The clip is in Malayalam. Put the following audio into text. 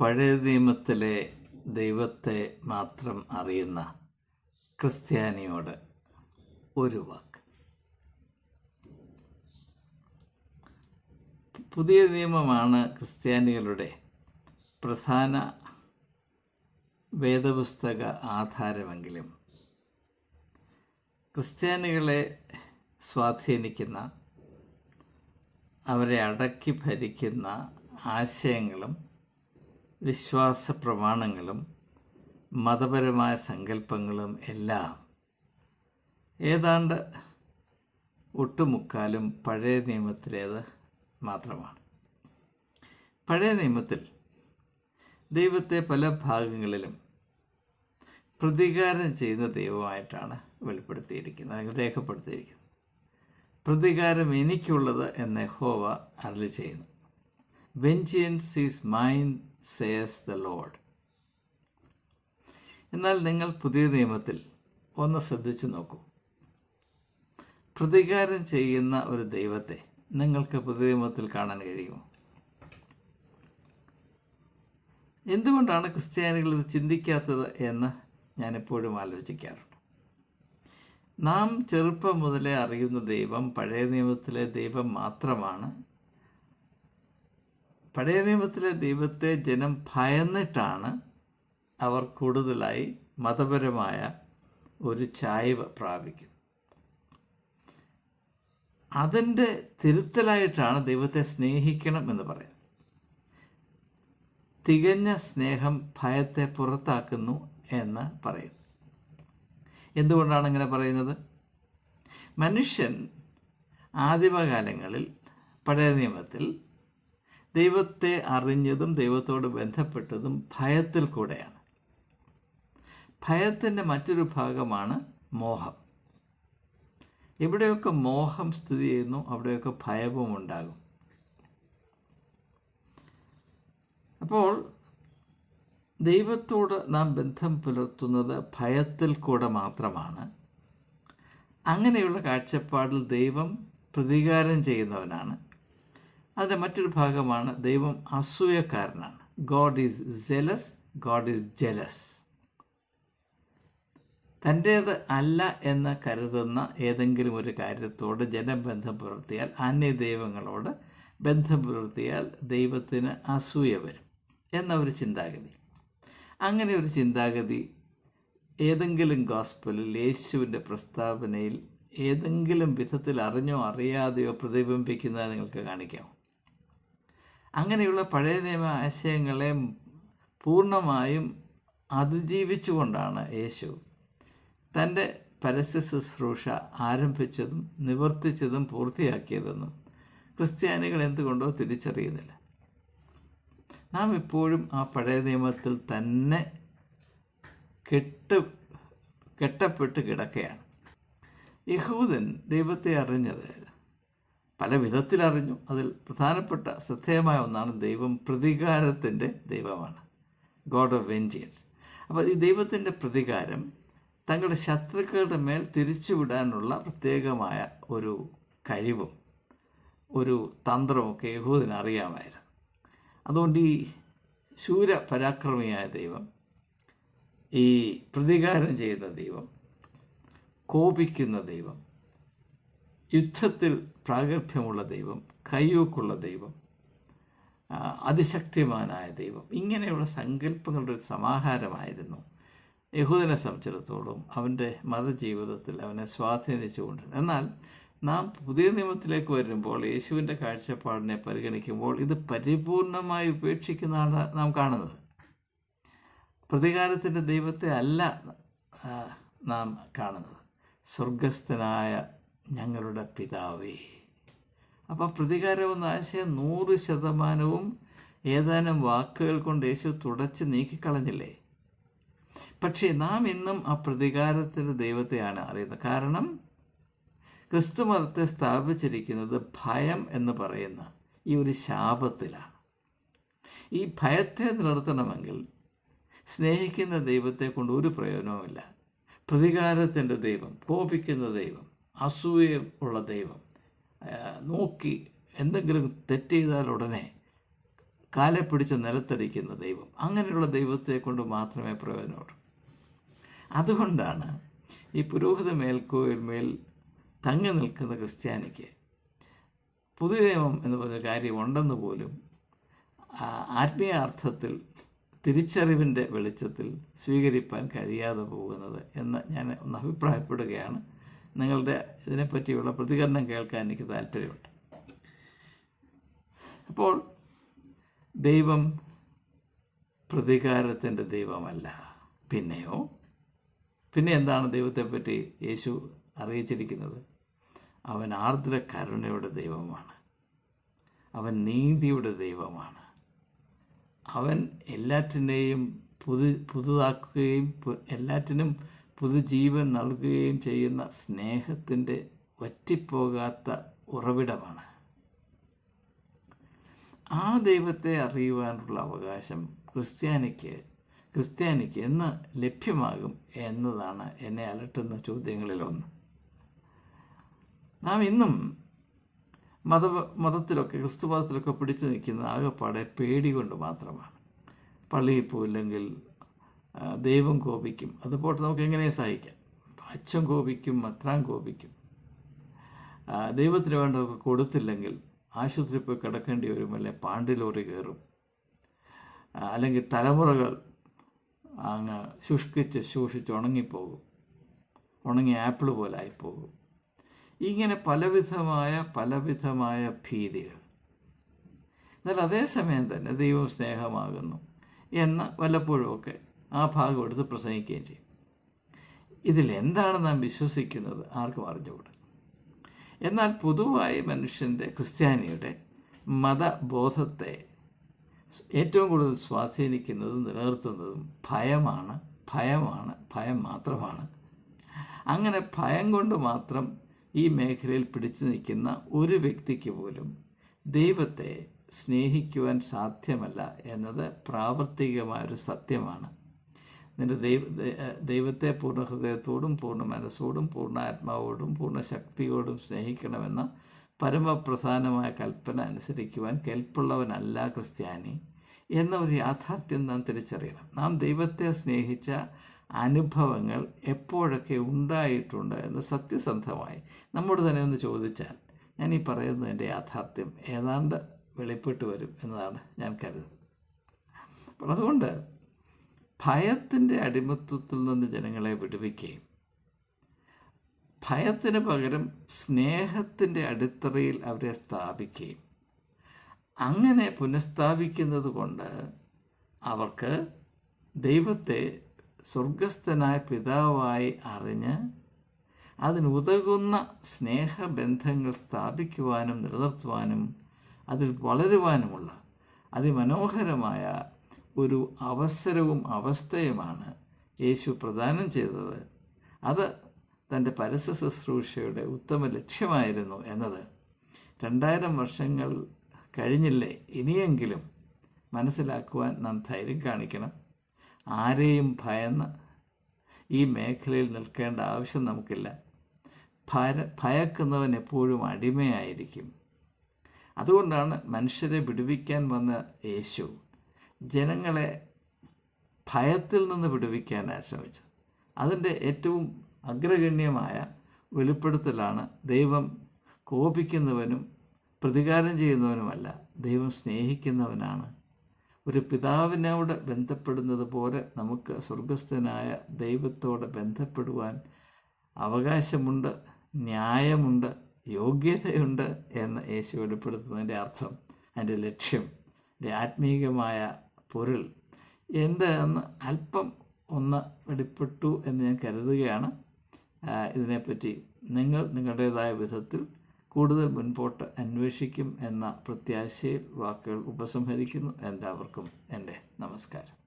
പഴയ നിയമത്തിലെ ദൈവത്തെ മാത്രം അറിയുന്ന ക്രിസ്ത്യാനിയോട് ഒരു വാക്ക്. പുതിയ നിയമമാണ് ക്രിസ്ത്യാനികളുടെ പ്രധാന വേദപുസ്തക ആധാരമെങ്കിലും ക്രിസ്ത്യാനികളെ സ്വാധീനിക്കുന്ന അവരെ അടക്കി ഭരിക്കുന്ന ആശയങ്ങളും വിശ്വാസ പ്രമാണങ്ങളും മതപരമായ സങ്കല്പങ്ങളും എല്ലാം ഏതാണ്ട് ഒട്ടുമുക്കാലും പഴയ നിയമത്തിലേത് മാത്രമാണ്. പഴയ നിയമത്തിൽ ദൈവത്തെ പല ഭാഗങ്ങളിലും പ്രതികാരം ചെയ്യുന്ന ദൈവമായിട്ടാണ് വെളിപ്പെടുത്തിയിരിക്കുന്നത് അല്ലെങ്കിൽ രേഖപ്പെടുത്തിയിരിക്കുന്നത്. പ്രതികാരം എനിക്കുള്ളത് എന്ന് ഹോവ അരളി ചെയ്യുന്നു. Vengeance is mine says the Lord എന്നാൽ നിങ്ങൾ പുതിയ നിയമത്തിൽ ഒന്ന് ശ്രദ്ധിച്ചു നോക്കൂ. പ്രതികാരം ചെയ്യുന്ന ഒരു ദൈവത്തെ നിങ്ങൾക്ക് പുതിയ നിയമത്തിൽ കാണാൻ കഴിയുമോ? എന്തുകൊണ്ടാണ് ക്രിസ്ത്യാനികൾ ഇത് ചിന്തിക്കാത്തത് എന്ന് ഞാനെപ്പോഴും ആലോചിക്കാറുണ്ട്. നാം ചെറുപ്പം മുതലേ അറിയുന്ന ദൈവം പഴയ നിയമത്തിലെ ദൈവം മാത്രമാണ് പഴയ നിയമത്തിലെ ദൈവത്തെ ജനം ഭയന്നിട്ടാണ് അവർ കൂടുതലായി മതപരമായ ഒരു ചായ്വ് പ്രാപിക്കുന്നത്. അതിന്റെ തിരുത്തലായിട്ടാണ് ദൈവത്തെ സ്നേഹിക്കണം എന്ന് പറയുന്നത്. തികഞ്ഞ സ്നേഹം ഭയത്തെ പുറത്താക്കുന്നു എന്ന് പറയുന്നു. എന്തുകൊണ്ടാണ് ഇങ്ങനെ പറയുന്നത്? മനുഷ്യൻ ആദിമകാലങ്ങളിൽ പഴയ നിയമത്തിൽ ദൈവത്തെ അറിഞ്ഞതും ദൈവത്തോട് ബന്ധപ്പെട്ടതും ഭയത്തിൽ കൂടെയാണ്. ഭയത്തിന്റെ മറ്റൊരു ഭാഗമാണ് മോഹം. എവിടെയൊക്കെ മോഹം സ്ഥിതി ചെയ്യുന്നു അവിടെയൊക്കെ ഭയവും ഉണ്ടാകും. അപ്പോൾ ദൈവത്തോട് നാം ബന്ധം പുലർത്തുന്നത് ഭയത്തിൽ കൂടെ മാത്രമാണ്. അങ്ങനെയുള്ള കാഴ്ചപ്പാടിൽ ദൈവം പ്രതികാരം ചെയ്യുന്നവനാണ്. അതിന്റെ മറ്റൊരു ഭാഗമാണ് ദൈവം അസൂയക്കാരനാണ്. God is jealous God is jealous തന്റേത് അല്ല എന്ന് കരുതുന്ന ഏതെങ്കിലും ഒരു കാര്യത്തോട് ജനബന്ധം പുലർത്തിയാൽ അന്യ ദൈവങ്ങളോട് ബന്ധം പുലർത്തിയാൽ ദൈവത്തിന് അസൂയ വരും എന്ന ഒരു ചിന്താഗതി. അങ്ങനെ ഒരു ചിന്താഗതി ഏതെങ്കിലും ഗോസ്പലിൽ യേശുവിന്റെ പ്രസ്താവനയിൽ ഏതെങ്കിലും വിധത്തിൽ അറിഞ്ഞോ അറിയാതെയോ പ്രതിബിംബിക്കുന്നത് നിങ്ങൾക്ക് കാണിക്കാം. അങ്ങനെയുള്ള പഴയ നിയമ ആശയങ്ങളെ പൂർണമായും അതിജീവിച്ചുകൊണ്ടാണ് യേശു തന്റെ പരസ്യ ശുശ്രൂഷ ആരംഭിച്ചതും നിവർത്തിച്ചതും പൂർത്തിയാക്കിയതെന്നും ക്രിസ്ത്യാനികൾ എന്തുകൊണ്ടോ തിരിച്ചറിയുന്നില്ല. നാം ഇപ്പോഴും ആ പഴയ നിയമത്തിൽ തന്നെ കെട്ട് കെട്ടപ്പെട്ട് കിടക്കുകയാണ് യഹൂദൻ ദൈവത്തെ അറിഞ്ഞത് പല വിധത്തിൽ അറിഞ്ഞു. അതിൽ പ്രധാനപ്പെട്ട ശ്രദ്ധേയമായ ഒന്നാണ് ദൈവം പ്രതികാരത്തിന്റെ ദൈവമാണ്. ഗോഡ് ഓഫ് വെഞ്ചിയൻസ് അപ്പോൾ ഈ ദൈവത്തിന്റെ പ്രതികാരം തങ്ങളുടെ ശത്രുക്കളുടെ മേൽ തിരിച്ചുവിടാനുള്ള പ്രത്യേകമായ ഒരു കഴിവും ഒരു തന്ത്രമൊക്കെ യഹൂദിന് അറിയാമായിരുന്നു. അതുകൊണ്ട് ഈ ശൂര പരാക്രമിയായ ദൈവം ഈ പ്രതികാരം ചെയ്യുന്ന ദൈവം കോപിക്കുന്ന ദൈവം യുദ്ധത്തിൽ പ്രാഗൽഭ്യമുള്ള ദൈവം കയ്യൂക്കുള്ള ദൈവം അതിശക്തിമാനായ ദൈവം ഇങ്ങനെയുള്ള സങ്കല്പങ്ങളുടെ ഒരു സമാഹാരമായിരുന്നു. യഹൂദനെ സംബന്ധിച്ചിടത്തോളം അവന്റെ മതജീവിതത്തിൽ അവനെ സ്വാധീനിച്ചുകൊണ്ട് എന്നാൽ നാം പുതിയ നിയമത്തിലേക്ക് വരുമ്പോൾ യേശുവിന്റെ കാഴ്ചപ്പാടിനെ പരിഗണിക്കുമ്പോൾ ഇത് പരിപൂർണമായി ഉപേക്ഷിക്കുന്നതാണ് നാം കാണുന്നത്. പ്രതികാരത്തിന്റെ ദൈവത്തെ അല്ല നാം കാണുന്നത്. സ്വർഗസ്ഥനായ ഞങ്ങളുടെ പിതാവേ. അപ്പോൾ പ്രതികാരം എന്ന ആശയം നൂറ് ശതമാനവും ഏതാനും വാക്കുകൾ കൊണ്ട് യേശു തുടച്ച് നീക്കിക്കളഞ്ഞില്ലേ? പക്ഷേ നാം ഇന്നും ആ പ്രതികാരത്തിന്റെ ദൈവത്തെയാണ് അറിയുന്നത്. കാരണം ക്രിസ്തു മതത്തെ സ്ഥാപിച്ചിരിക്കുന്നത് ഭയം എന്ന് പറയുന്ന ഈ ഒരു ശാപത്തിലാണ്. ഈ ഭയത്തെ നിലനിർത്തണമെങ്കിൽ സ്നേഹിക്കുന്ന ദൈവത്തെ കൊണ്ട് ഒരു പ്രയോജനവുമില്ല. പ്രതികാരത്തിന്റെ ദൈവം കോപിക്കുന്ന ദൈവം അസൂയ ഉള്ള ദൈവം. നോക്കി എന്തെങ്കിലും തെറ്റ് ചെയ്താൽ ഉടനെ കാലെ പിടിച്ച് നിലത്തടിക്കുന്ന ദൈവം. അങ്ങനെയുള്ള ദൈവത്തെ കൊണ്ട് മാത്രമേ പ്രയോജനമുള്ളൂ അതുകൊണ്ടാണ് ഈ പുരോഹിത മേൽക്കോയിന്മേൽ തങ്ങി നിൽക്കുന്ന ക്രിസ്ത്യാനിക്ക് പുതിയ നിയമം എന്ന് പറഞ്ഞ കാര്യം ഉണ്ടെന്ന് പോലും ആത്മീയ അർത്ഥത്തിൽ തിരിച്ചറിവിന്റെ വെളിച്ചത്തിൽ സ്വീകരിപ്പാൻ കഴിയാതെ പോകുന്നത് എന്ന് ഞാൻ ഒന്ന് അഭിപ്രായപ്പെടുകയാണ്. നിങ്ങളുടെ ഇതിനെപ്പറ്റിയുള്ള പ്രതികരണം കേൾക്കാൻ എനിക്ക് താല്പര്യമുണ്ട്. അപ്പോൾ ദൈവം പ്രതികാരത്തിന്റെ ദൈവമല്ല. പിന്നെയോ? പിന്നെ എന്താണ് ദൈവത്തെപ്പറ്റി യേശു അറിയിച്ചിരിക്കുന്നത്? അവൻ ആർദ്ര കരുണയുടെ ദൈവമാണ്. അവൻ നീതിയുടെ ദൈവമാണ്. അവൻ എല്ലാറ്റിനെയും പുതു പുതുതാക്കുകയും എല്ലാറ്റിനും പുതുജീവൻ നൽകുകയും ചെയ്യുന്ന സ്നേഹത്തിന്റെ വറ്റിപ്പോകാത്ത ഉറവിടമാണ്. ആ ദൈവത്തെ അറിയുവാനുള്ള അവകാശം ക്രിസ്ത്യാനിക്ക് ക്രിസ്ത്യാനിക്ക് എന്ന് ലഭ്യമാകും എന്നതാണ് എന്നെ അലട്ടുന്ന ചോദ്യങ്ങളിലൊന്ന്. നാം ഇന്നും മത മതത്തിലൊക്കെ ക്രിസ്തുമതത്തിലൊക്കെ പിടിച്ചു നിൽക്കുന്ന ആകെപ്പാടെ പേടി കൊണ്ട് മാത്രമാണ്. പള്ളിയിൽ പോയില്ലെങ്കിൽ ദൈവം കോപിക്കും. അതുപോലെ നമുക്ക് എങ്ങനെ സഹിക്കാം? അച്ഛൻ കോപിക്കും മത്രാൻ കോപിക്കും. ദൈവത്തിന് വേണ്ടതൊക്കെ കൊടുത്തില്ലെങ്കിൽ ആശുപത്രി പോയി കിടക്കേണ്ടി വരും അല്ലെ പാണ്ടിലോറി കയറും. അല്ലെങ്കിൽ തലമുറകൾ അങ്ങ് ശുഷ്കിച്ച് ശോഷിച്ച് ഉണങ്ങിപ്പോകും. ഉണങ്ങിയ ആപ്പിൾ പോലെ ആയിപ്പോകും. ഇങ്ങനെ പലവിധമായ പലവിധമായ ഭീതികൾ. എന്നാൽ അതേസമയം തന്നെ ദൈവം സ്നേഹമാകുന്നു എന്ന് വല്ലപ്പോഴുമൊക്കെ ആ ഭാഗം എടുത്ത് പ്രസംഗിക്കുകയും ചെയ്യും. ഇതിലെന്താണ് നാം വിശ്വസിക്കുന്നത്? ആർക്കും അറിഞ്ഞുകൂടാ. എന്നാൽ പൊതുവായി മനുഷ്യന്റെ ക്രിസ്ത്യാനിയുടെ മതബോധത്തെ ഏറ്റവും കൂടുതൽ സ്വാധീനിക്കുന്നതും നിലനിർത്തുന്നതും ഭയമാണ്. ഭയമാണ്. ഭയം മാത്രമാണ്. അങ്ങനെ ഭയം കൊണ്ട് മാത്രം ഈ മേഖലയിൽ പിടിച്ചു നിൽക്കുന്ന ഒരു വ്യക്തിക്ക് പോലും ദൈവത്തെ സ്നേഹിക്കുവാൻ സാധ്യമല്ല എന്നത് പ്രാവർത്തികമായൊരു സത്യമാണ്. നിന്റെ ദൈവ ദൈവത്തെ പൂർണ ഹൃദയത്തോടും പൂർണ മനസ്സോടും പൂർണ ആത്മാവോടും പൂർണ ശക്തിയോടും സ്നേഹിക്കണമെന്ന പരമപ്രധാനമായ കൽപ്പന അനുസരിക്കുവാൻ കെൽപ്പുള്ളവനല്ല ക്രിസ്ത്യാനി എന്ന ഒരു യാഥാർത്ഥ്യം നാം തിരിച്ചറിയണം. നാം ദൈവത്തെ സ്നേഹിച്ച അനുഭവങ്ങൾ എപ്പോഴൊക്കെ ഉണ്ടായിട്ടുണ്ട് എന്ന് സത്യസന്ധമായി നമ്മോട് തന്നെ ഒന്ന് ചോദിച്ചാൽ ഞാൻ ഈ പറയുന്നതിന്റെ യാഥാർത്ഥ്യം ഏതാണ്ട് വെളിപ്പെട്ട് വരും എന്നതാണ് ഞാൻ കരുതുന്നത്. അപ്പോൾ അതുകൊണ്ട് ഭയത്തിന്റെ അടിമത്വത്തിൽ നിന്ന് ജനങ്ങളെ വിടുവിക്കുകയും ഭയത്തിന് പകരം സ്നേഹത്തിന്റെ അടിത്തറയിൽ അവരെ സ്ഥാപിക്കുകയും അങ്ങനെ പുനഃസ്ഥാപിക്കുന്നത് കൊണ്ട് അവർക്ക് ദൈവത്തെ സ്വർഗസ്ഥനായ പിതാവായി അറിഞ്ഞ് അതിനുതകുന്ന സ്നേഹബന്ധങ്ങൾ സ്ഥാപിക്കുവാനും നിലനിർത്തുവാനും അതിൽ വളരുവാനുമുള്ള അതിമനോഹരമായ ഒരു അവസരവും അവസ്ഥയുമാണ് യേശു പ്രദാനം ചെയ്തത്. അത് തന്റെ പരസ്യ ശുശ്രൂഷയുടെ ഉത്തമ ലക്ഷ്യമായിരുന്നു എന്നത്. രണ്ടായിരം വർഷങ്ങൾ കഴിഞ്ഞില്ലേ? ഇനിയെങ്കിലും മനസ്സിലാക്കുവാൻ നാം ധൈര്യം കാണിക്കണം. ആരെയും ഭയന്ന് ഈ മേഖലയിൽ നിൽക്കേണ്ട ആവശ്യം നമുക്കില്ല. ഭയ ഭയക്കുന്നവൻ എപ്പോഴും അടിമയായിരിക്കും. അതുകൊണ്ടാണ് മനുഷ്യരെ വിടുവിക്കാൻ വന്ന യേശു ജനങ്ങളെ ഭയത്തിൽ നിന്ന് വിടുവിക്കാനാണ് ശ്രമിച്ചത് അതിന്റെ ഏറ്റവും അഗ്രഗണ്യമായ വെളിപ്പെടുത്തലാണ് ദൈവം കോപിക്കുന്നവനും പ്രതികാരം ചെയ്യുന്നവനുമല്ല ദൈവം സ്നേഹിക്കുന്നവനാണ്. ഒരു പിതാവിനോട് ബന്ധപ്പെടുന്നത് പോലെ നമുക്ക് സ്വർഗസ്ഥനായ ദൈവത്തോട് ബന്ധപ്പെടുവാൻ അവകാശമുണ്ട് ന്യായമുണ്ട് യോഗ്യതയുണ്ട് എന്ന് യേശു വെളിപ്പെടുത്തുന്നതിന്റെ അർത്ഥം അതിന്റെ ലക്ഷ്യം ആത്മീകമായ പൊരുൾ. എന്ത് അല്പം ഒന്ന് വെളിപ്പെട്ടു എന്ന് ഞാൻ കരുതുകയാണ്. ഇതിനെപ്പറ്റി നിങ്ങൾ നിങ്ങളുടേതായ വിധത്തിൽ കൂടുതൽ മുൻപോട്ട് അന്വേഷിക്കും എന്ന പ്രത്യാശയിൽ വാക്കുകൾ ഉപസംഹരിക്കുന്നു. എല്ലാവർക്കും എന്റെ നമസ്കാരം.